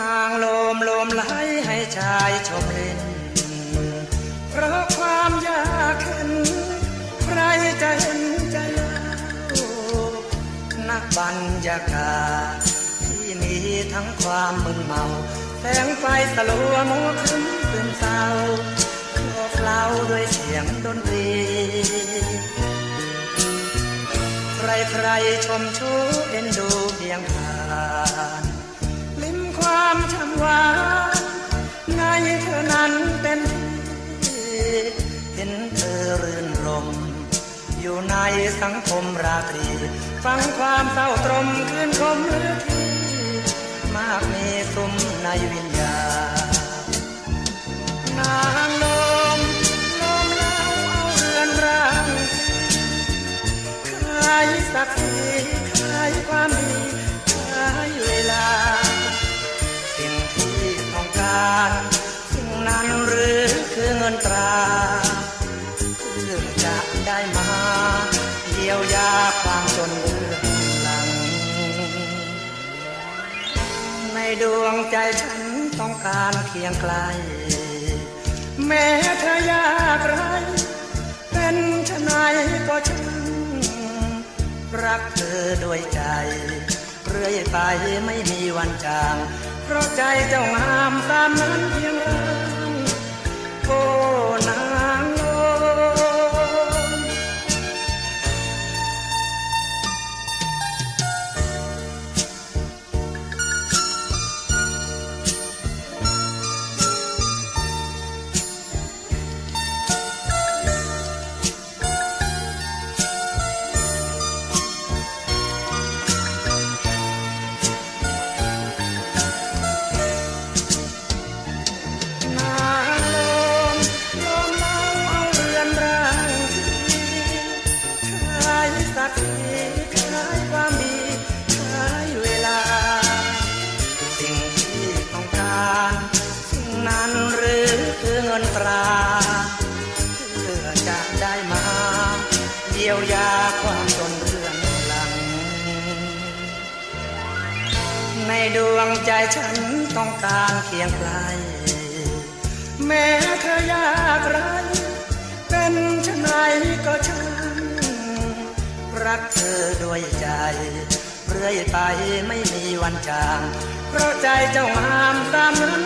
นางโลายให้ชายชมเล่น เพราะความยากเข็นใครจะเห็นใจเล่านักบรรยากาศที่มีทั้งความมึนเมาแสงไฟสลัวมัวครึ้มตื่นเศร้าโลกเล่าด้วยเสียงดนตรี ใครใครชมชูเอ็นดูเพียงผ่าน ความช่ำหวานในเธอนั้นเต็มที่เห็นเธอรื่นรม อยู่ในสังคมราตรี ฟังความเศร้าตรมคืนคมเลือที่มากมีสุมในวิญญาณนางลมลมเล่าเอาเรือนร่างขายศักดิ์ศ นตราเพื่อจะได้มาเยียวยาความจนเบื้องหลัง ในดวงใจฉันต้องการเคียงไกล แม้เธอยากไร เป็นชะไหนก็ช่างรักเธอด้วยใจ เรื่อยไปไม่มีวันจาง เพราะใจเจ้างามตามนั้นเพียงร่าง ศักดิ์ศรีขายความดีขายเวลา สิ่งที่ต้องการ สิ่งนั้นหรือคือเงินตราเพื่อจะได้มาเยียวยาความจนเรื่อนหลัง ในดวงใจฉันต้องการเคียงไกลแม้เธอยากไร รักเธอด้วยใจ เรื่อยไปไม่มีวันจาง เพราะใจเจ้างามตามนั้น